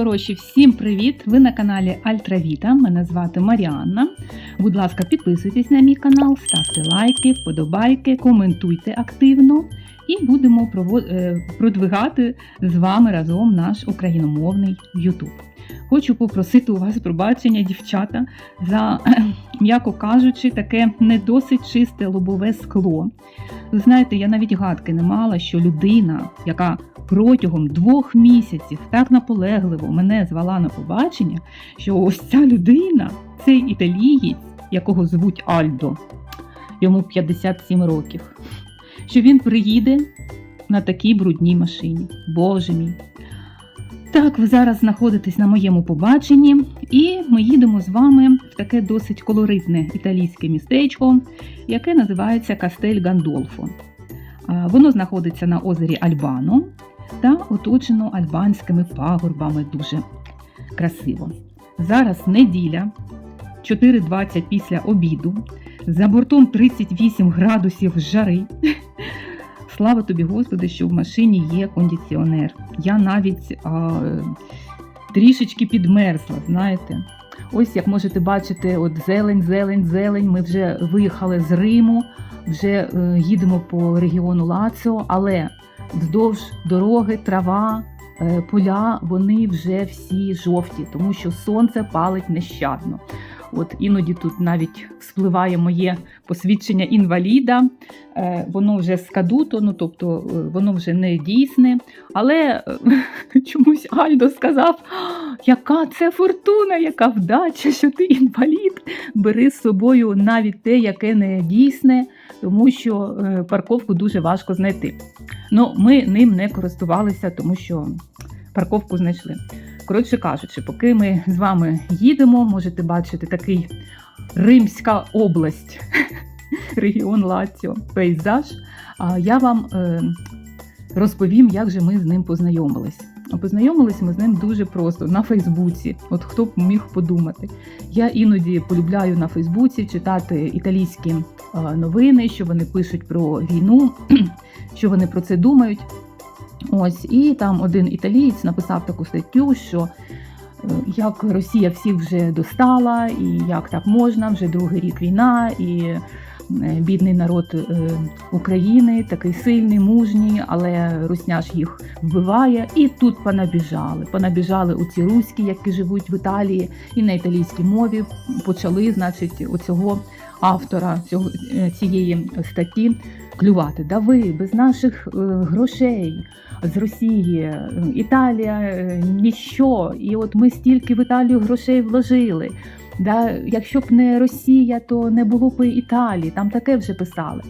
хороші, всім привіт! Ви на каналі Альтравіта. Мене звати Маріанна. Будь ласка, підписуйтесь на мій канал, ставте лайки, вподобайки, коментуйте активно і будемо е, продвигати з вами разом наш україномовний YouTube. Хочу попросити у вас пробачення, дівчата, за, м'яко кажучи, таке не досить чисте лобове скло. Ви знаєте, я навіть гадки не мала, що людина, яка протягом двох місяців так наполегливо мене звала на побачення, що ось ця людина, цей італієць, якого звуть Альдо, йому 57 років, що він приїде на такій брудній машині. Боже мій. Так, ви зараз знаходитесь на моєму побаченні, і ми їдемо з вами в таке досить колоритне італійське містечко, яке називається Кастель Гандолфо. А, Воно знаходиться на озері Альбано та оточено альбанськими пагорбами дуже красиво. Зараз неділя, 4.20 після обіду. За бортом 38 градусів жари. Слава тобі, Господи, що в машині є кондиціонер. Я навіть а, трішечки підмерзла, знаєте. Ось як можете бачити, от зелень, зелень, зелень. Ми вже виїхали з Риму, вже е, їдемо по регіону Лаціо, але вздовж дороги, трава, е, поля, вони вже всі жовті, тому що сонце палить нещадно. От іноді тут навіть спливає моє посвідчення інваліда, Е, воно вже скадуто, ну тобто е, воно вже не дійсне. Але е, чомусь Альдо сказав, яка це фортуна, яка вдача, що ти інвалід. Бери з собою навіть те, яке не дійсне, тому що парковку дуже важко знайти. Ну, ми ним не користувалися, тому що парковку знайшли. Коротше кажучи, поки ми з вами їдемо, можете бачити такий Римська область, регіон Лаціо, пейзаж. Я вам е, розповім, як же ми з ним познайомились. Познайомились ми з ним дуже просто на Фейсбуці. От хто б міг подумати. Я іноді полюбляю на Фейсбуці читати італійські е, новини, що вони пишуть про війну, що вони про це думають. Ось, і там один італієць написав таку статтю, що е, як Росія всіх вже достала, і як так можна, вже другий рік війна, і е, бідний народ е, України такий сильний, мужній, але русня ж їх вбиває. І тут понабіжали. Понабіжали у ці руські, які живуть в Італії, і на італійській мові почали, значить, оцього автора цього, цієї статті клювати. Да ви без наших е, грошей з Росії, е, Італія е, ніщо. І от ми стільки в Італію грошей вложили. Да, якщо б не Росія, то не було б Італії. Там таке вже писали.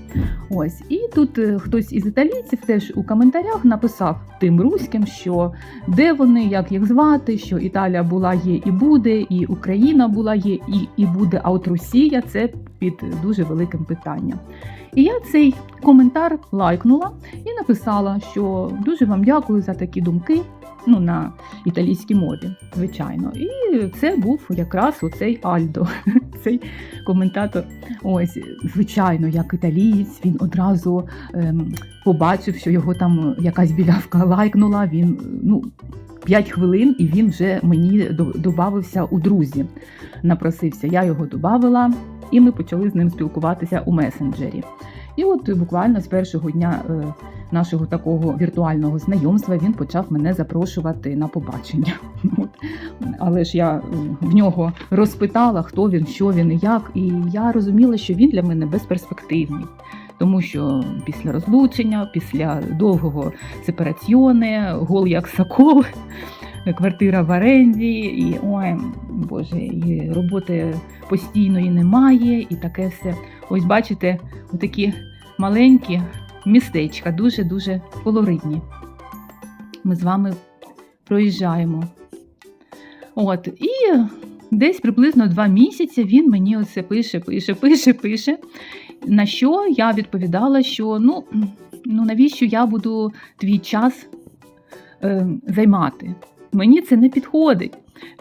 Ось і тут хтось із італійців теж у коментарях написав тим руським, що де вони, як їх звати, що Італія була, є і буде, і Україна була, є і, і буде. А от Росія це під дуже великим питанням. І я цей коментар лайкнула і написала, що дуже вам дякую за такі думки. Ну, на італійській мові, звичайно. І це був якраз оцей Альдо, цей коментатор. Ось, звичайно, як італієць, він одразу ем, побачив, що його там якась білявка лайкнула. Він ну, 5 хвилин і він вже мені до- додався у друзі. Напросився, я його додавила, і ми почали з ним спілкуватися у месенджері. І от буквально з першого дня е, нашого такого віртуального знайомства він почав мене запрошувати на побачення. Але ж я е, в нього розпитала, хто він, що він і як, і я розуміла, що він для мене безперспективний. Тому що після розлучення, після довгого сепараціоне, гол як сокол, квартира в оренді, і ой, Боже, і роботи постійної немає, і таке все. Ось бачите, такі маленькі містечка, дуже-дуже колоритні. Ми з вами проїжджаємо. От, і десь приблизно два місяці він мені оце пише, пише, пише, пише. На що я відповідала, що ну, ну навіщо я буду твій час е, займати? Мені це не підходить.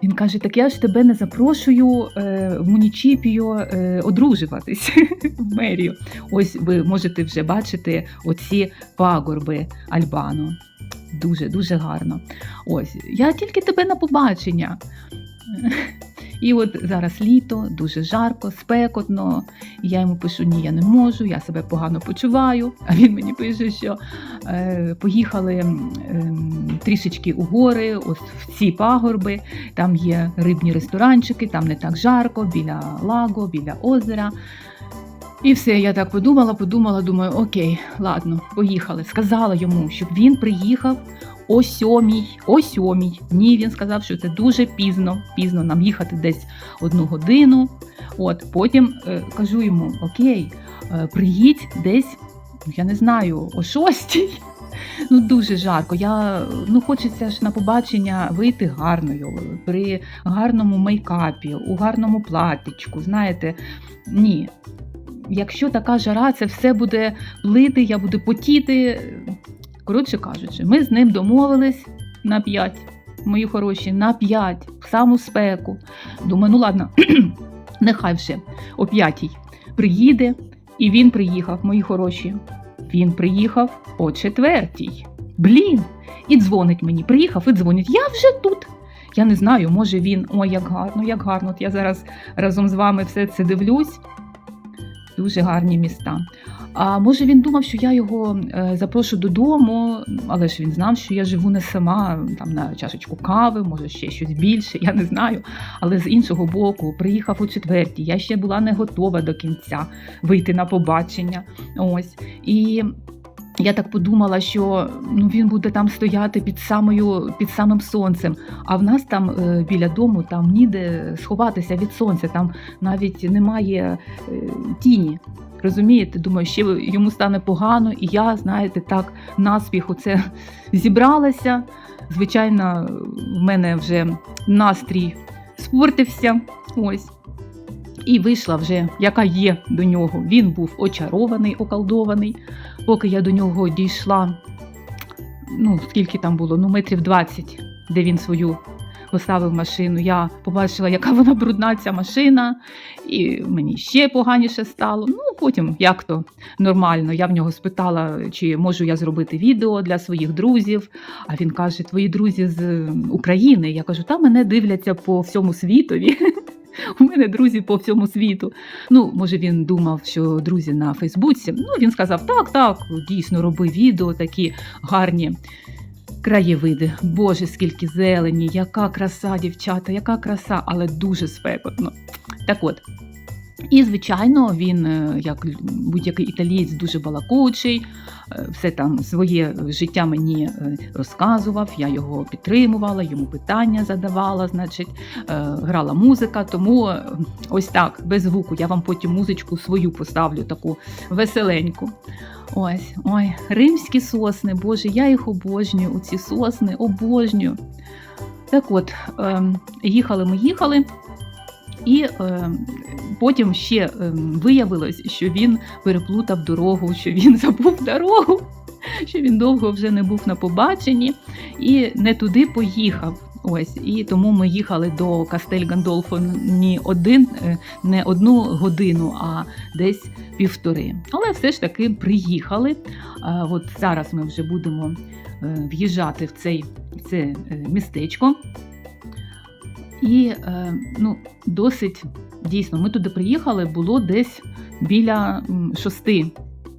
Він каже: Так я ж тебе не запрошую е, в Мунічіпіо е, одружуватись в мерію. Ось ви можете вже бачити оці пагорби Альбану. Дуже дуже гарно. Ось я тільки тебе на побачення. І от зараз літо, дуже жарко, спекотно. Я йому пишу: ні, я не можу, я себе погано почуваю. А він мені пише, що е, поїхали ем, трішечки у гори, ось в ці пагорби. Там є рибні ресторанчики, там не так жарко, біля лаго, біля озера. І все, я так подумала, подумала, думаю, окей, ладно, поїхали. Сказала йому, щоб він приїхав о сьомій, о сьомій. Ні, він сказав, що це дуже пізно, пізно нам їхати десь одну годину. От потім е, кажу йому: Окей, е, приїдь десь, я не знаю, о шостій. Ну дуже жарко. Я ну хочеться ж на побачення вийти гарною, при гарному мейкапі, у гарному платічку. Знаєте, ні. Якщо така жара, це все буде плити, я буду потіти. Коротше кажучи, ми з ним домовились на 5, мої хороші, на 5, в саму спеку. Думаю, ну ладно, нехай вже о 5 приїде, і він приїхав, мої хороші. Він приїхав о четвертій. Блін! І дзвонить мені. Приїхав і дзвонить. Я вже тут. Я не знаю, може він. Ой, як гарно, як гарно. От я зараз разом з вами все це дивлюсь. Дуже гарні міста. А може він думав, що я його е, запрошу додому, але ж він знав, що я живу не сама там на чашечку кави, може ще щось більше, я не знаю. Але з іншого боку, приїхав у четвертій. Я ще була не готова до кінця вийти на побачення. Ось і. Я так подумала, що ну він буде там стояти під самою під самим сонцем. А в нас там е, біля дому там ніде сховатися від сонця, там навіть немає е, тіні. Розумієте, думаю, ще йому стане погано, і я, знаєте, так наспіх оце зібралася. Звичайно, в мене вже настрій спортився. Ось. І вийшла вже, яка є до нього. Він був очарований, околдований. Поки я до нього дійшла, ну, скільки там було, ну, метрів 20, де він свою поставив машину. Я побачила, яка вона брудна ця машина, і мені ще поганіше стало. Ну, потім, як то нормально, я в нього спитала, чи можу я зробити відео для своїх друзів. А він каже: Твої друзі з України. Я кажу, та мене дивляться по всьому світові. У мене друзі по всьому світу. Ну, може, він думав, що друзі на Фейсбуці. Ну, він сказав: так, так, дійсно, роби відео такі гарні краєвиди. Боже, скільки зелені, яка краса, дівчата, яка краса, але дуже спекотно. Так от. І, звичайно, він, е, як будь-який італієць, дуже балакучий, е, все там своє життя мені е, розказував, я його підтримувала, йому питання задавала, значить, грала музика. Тому ось так, без звуку, я вам потім музичку свою поставлю, таку веселеньку. Ось, ой, римські сосни, Боже, я їх обожнюю, оці сосни, обожнюю. Так от, їхали ми їхали. І е, потім ще е, виявилось, що він переплутав дорогу, що він забув дорогу, що він довго вже не був на побаченні і не туди поїхав. Ось і тому ми їхали до Кастель Гандолфо не один, е, не одну годину, а десь півтори. Але все ж таки приїхали. От зараз ми вже будемо е, в'їжджати в цей це е, містечко. І е, ну, досить дійсно, ми туди приїхали, було десь біля шости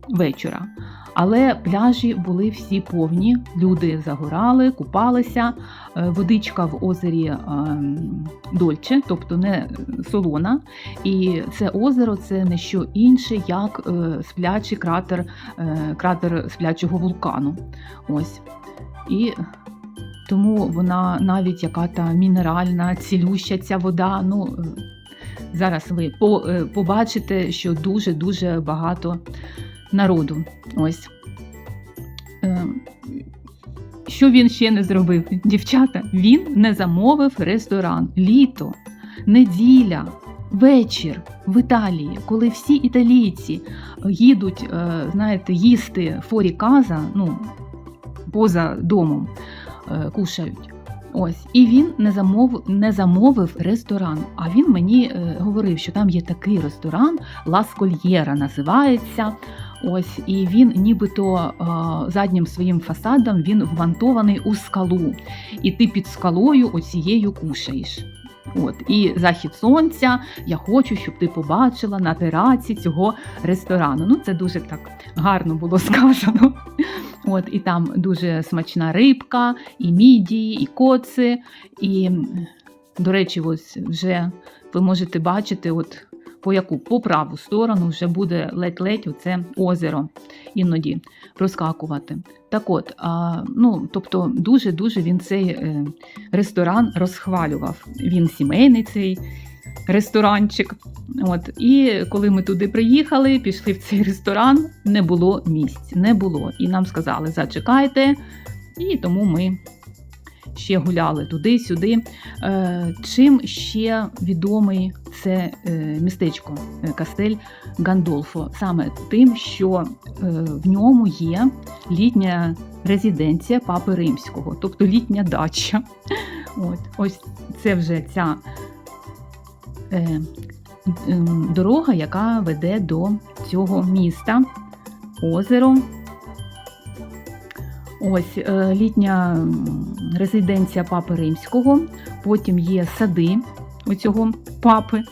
вечора. Але пляжі були всі повні, люди загорали, купалися, е, водичка в озері е, Дольче, тобто не солона. І це озеро це не що інше, як сплячий кратер, кратер сплячого вулкану. Ось. І тому вона навіть яка та мінеральна, цілюща ця вода. Ну зараз ви побачите, що дуже-дуже багато народу. Ось. Е, що він ще не зробив, дівчата? Він не замовив ресторан. Літо, неділя, вечір в Італії, коли всі італійці їдуть, е, знаєте, їсти форі каза, ну, поза домом. Е, кушають. Ось, і він не замовив, не замовив ресторан. А він мені е, говорив, що там є такий ресторан Ла Скольєра називається. Ось, і він нібито е, заднім своїм фасадом він вмонтований у скалу. І ти під скалою оцією кушаєш. От, і захід сонця. Я хочу, щоб ти побачила на тераці цього ресторану. Ну, це дуже так гарно було сказано. От, і там дуже смачна рибка, і мідії, і коци. І, до речі, ось вже ви можете бачити, от по яку по праву сторону вже буде ледь-ледь оце озеро іноді розкакувати. Так от, а, ну, тобто, дуже-дуже він цей е, ресторан розхвалював. Він сімейний цей ресторанчик. От, і коли ми туди приїхали, пішли в цей ресторан, не було місць, не було. І нам сказали, зачекайте, і тому ми ще гуляли туди-сюди. Е, чим ще відомий це е, містечко е, Кастель Гандолфо? Саме тим, що в ньому є літня резиденція Папи Римського, тобто літня дача. От, ось це вже ця дорога, яка веде до цього міста, озеро. Ось е, літня резиденція папи римського, потім є сади у цього папи,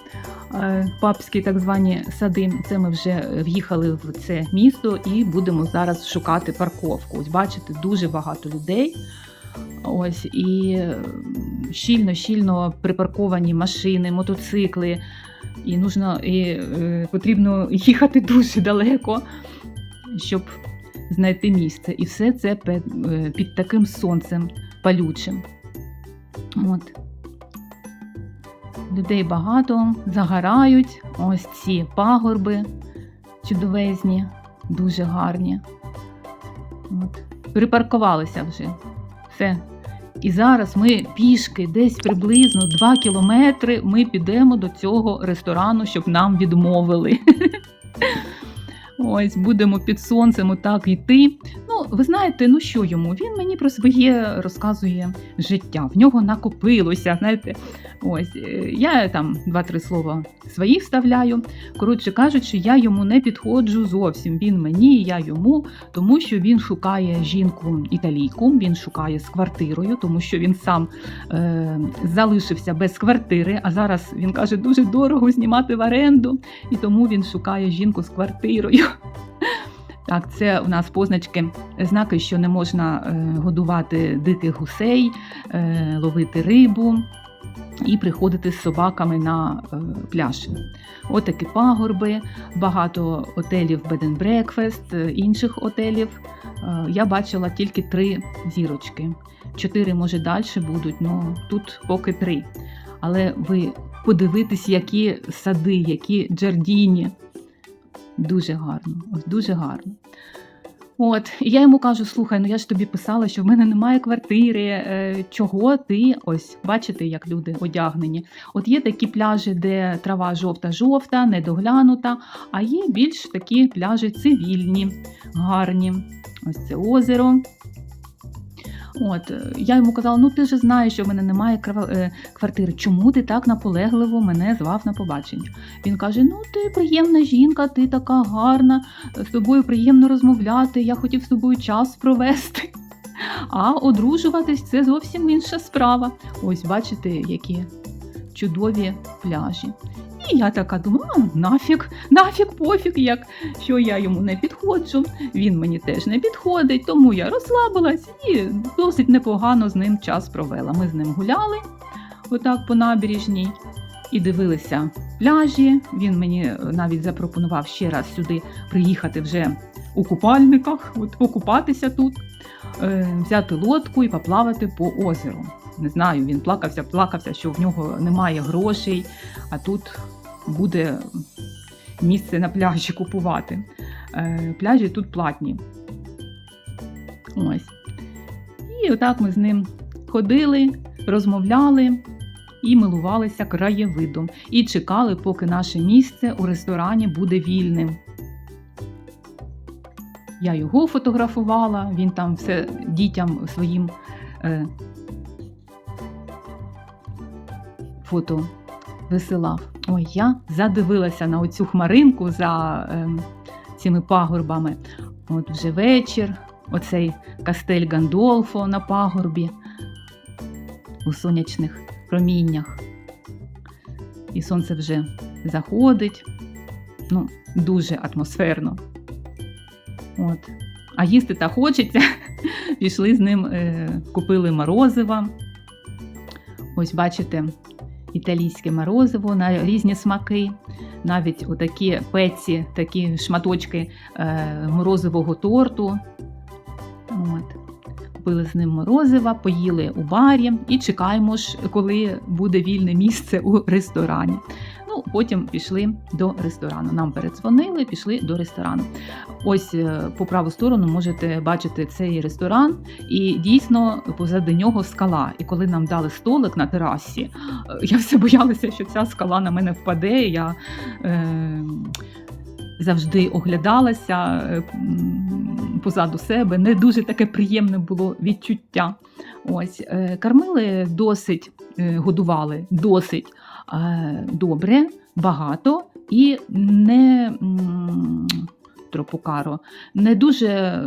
е, папські так звані сади. Це ми вже в'їхали в це місто і будемо зараз шукати парковку. Ось бачите, дуже багато людей. Ось і щільно-щільно припарковані машини, мотоцикли. І нужно, і, е, потрібно їхати дуже далеко, щоб знайти місце. І все це е, під таким сонцем палючим. От. Людей багато, загорають. Ось ці пагорби чудовезні, дуже гарні. От. Припаркувалися вже. Все. І зараз ми пішки десь приблизно 2 кілометри ми підемо до цього ресторану, щоб нам відмовили. Ось будемо під сонцем отак йти. Ну, ви знаєте, ну що йому? Він мені про своє розказує життя. В нього накопилося. Знаєте, ось е, я там два-три слова свої вставляю. Коротше кажучи, я йому не підходжу зовсім. Він мені, я йому, тому що він шукає жінку італійку, він шукає з квартирою, тому що він сам е, залишився без квартири. А зараз він каже, дуже дорого знімати в оренду, і тому він шукає жінку з квартирою. Так, це у нас позначки, знаки, що не можна е, годувати диких гусей, е, ловити рибу і приходити з собаками на е, пляж. Отакі пагорби, багато отелів Bed and Breakfast, е, інших отелів. Е, я бачила тільки три зірочки. Чотири, може, далі будуть, але тут поки три. Але ви подивитесь, які сади, які джардіні. Дуже гарно, дуже гарно. От, і я йому кажу: слухай, ну я ж тобі писала, що в мене немає квартири. Е, чого ти? Ось, бачите, як люди одягнені. От є такі пляжі, де трава жовта-жовта, недоглянута, а є більш такі пляжі цивільні, гарні. Ось це озеро. От, е, я йому казала: ну ти ж знаєш, що в мене немає е, квартири. Чому ти так наполегливо мене звав на побачення? Він каже: Ну, ти приємна жінка, ти така гарна, з тобою приємно розмовляти, я хотів з тобою час провести. А одружуватись це зовсім інша справа. Ось бачите, які чудові пляжі. І я така думаю, а, нафіг, нафіг, пофіг, як що я йому не підходжу, він мені теж не підходить, тому я розслабилась і досить непогано з ним час провела. Ми з ним гуляли отак по набережній і дивилися пляжі. Він мені навіть запропонував ще раз сюди приїхати вже у купальниках, от покупатися тут, е, взяти лодку і поплавати по озеру. Не знаю, він плакався, плакався, що в нього немає грошей, а тут буде місце на пляжі купувати. Е, Пляжі тут платні. Ось. І отак ми з ним ходили, розмовляли і милувалися краєвидом. І чекали, поки наше місце у ресторані буде вільним. Я його фотографувала, він там все дітям своїм е, фото висилав. Ой, я задивилася на оцю хмаринку за е, цими пагорбами. От вже вечір, оцей кастель Гандолфо на пагорбі у сонячних проміннях. І сонце вже заходить. Ну, дуже атмосферно. От. А їсти та хочеться. Пішли з ним, е, купили морозива. Ось бачите, італійське морозиво на різні смаки. Навіть отакі пеці, такі шматочки е, морозивого торту. От. Купили з ним морозива, поїли у барі і чекаємо ж, коли буде вільне місце у ресторані. Потім пішли до ресторану. Нам передзвонили, пішли до ресторану. Ось е, по праву сторону можете бачити цей ресторан, і дійсно позади нього скала. І коли нам дали столик на терасі, е, я все боялася, що ця скала на мене впаде. Я е, завжди оглядалася е, позаду себе. Не дуже таке приємне було відчуття. Ось кормили досить, годували досить добре, багато і не м, тропокаро, не дуже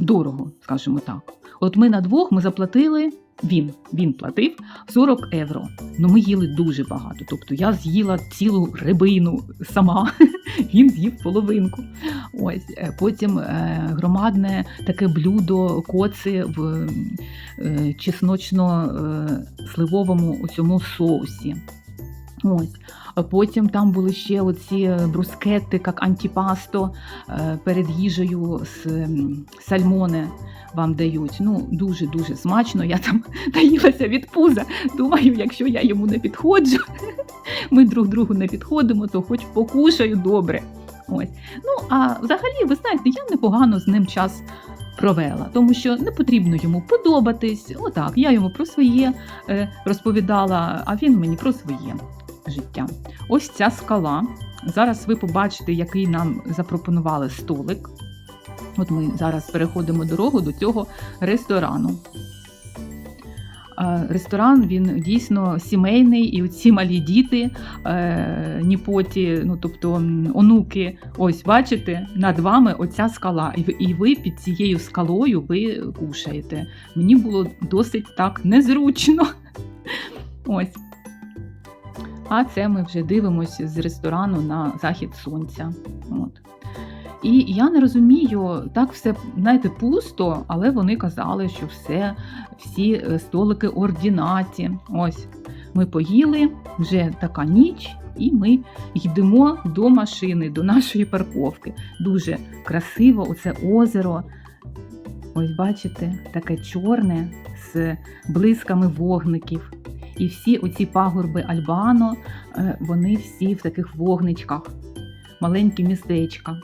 дорого, скажімо так. От ми на двох ми заплатили. Він він платив 40 євро. Ну ми їли дуже багато. Тобто я з'їла цілу рибину сама, він з'їв половинку. Ось е, потім е, громадне таке блюдо коци в е, чесночно-сливовому цьому соусі. Ось. Потім там були ще оці брускети, як антіпасто е, перед їжею з сальмоне вам дають. Ну, дуже-дуже смачно. Я там наїлася від пуза. Думаю, якщо я йому не підходжу, ми друг другу не підходимо, то хоч покушаю добре. Ось. Ну, а взагалі, ви знаєте, я непогано з ним час провела, тому що не потрібно йому подобатись. Отак, я йому про своє е, розповідала, а він мені про своє життя. Ось ця скала. Зараз ви побачите, який нам запропонували столик. От ми зараз переходимо дорогу до цього ресторану. Е, Ресторан він дійсно сімейний, і оці малі діти, е, ніпоті, ну тобто онуки, ось бачите, над вами оця скала, і ви, під цією скалою ви кушаєте. Мені було досить так незручно. Ось. А це ми вже дивимося з ресторану на захід сонця. От. І я не розумію, так все знаєте, пусто, але вони казали, що все, всі е, столики ордінаті. Ось ми поїли, вже така ніч, і ми йдемо до машини, до нашої парковки. Дуже красиво, оце озеро. Ось бачите, таке чорне з блисками вогників. І всі оці пагорби Альбано, е, вони всі в таких вогничках, маленькі містечка.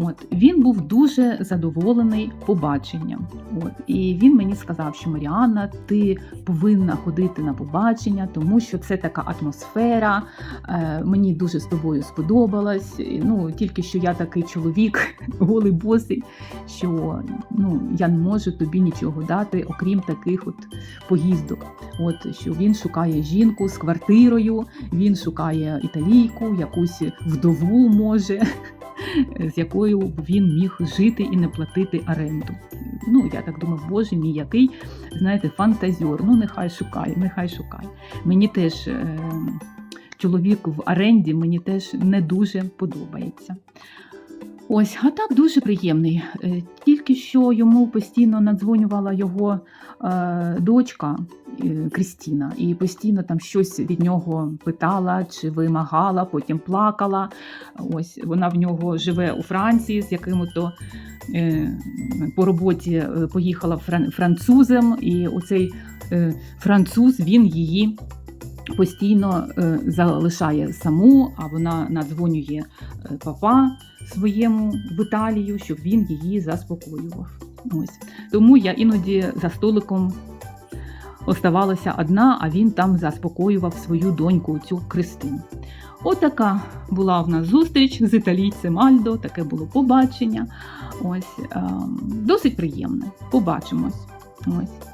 От він був дуже задоволений побаченням. От і він мені сказав, що Маріанна, ти повинна ходити на побачення, тому що це така атмосфера. Е, мені дуже з тобою сподобалось. Ну тільки що я такий чоловік, голий босий, що ну я не можу тобі нічого дати, окрім таких от поїздок. От що він шукає жінку з квартирою, він шукає італійку, якусь вдову може з якою він міг жити і не платити оренду. Ну, я так думаю, боже мій, який, знаєте, фантазіор. Ну, нехай шукає, нехай шукає. Мені теж е, чоловік в оренді мені теж не дуже подобається. Ось, а так дуже приємний. Е, Тільки що йому постійно надзвонювала його е, дочка е, Крістіна, і постійно там щось від нього питала чи вимагала, потім плакала. Ось вона в нього живе у Франції з яким-то е, по роботі поїхала фран- французом, і оцей француз він її. Постійно е, залишає саму, а вона надзвонює е, папа своєму в Італію, щоб він її заспокоював. Ось тому я іноді за столиком оставалася одна, а він там заспокоював свою доньку, цю Кристину. Отака була в нас зустріч з італійцем Альдо, таке було побачення. Ось ем, досить приємне. Побачимось. Ось.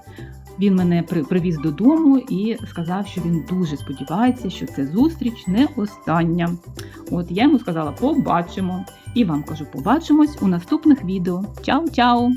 Він мене привіз додому і сказав, що він дуже сподівається, що ця зустріч не остання. От я йому сказала, побачимо. І вам кажу, побачимось у наступних відео. Чао-чао!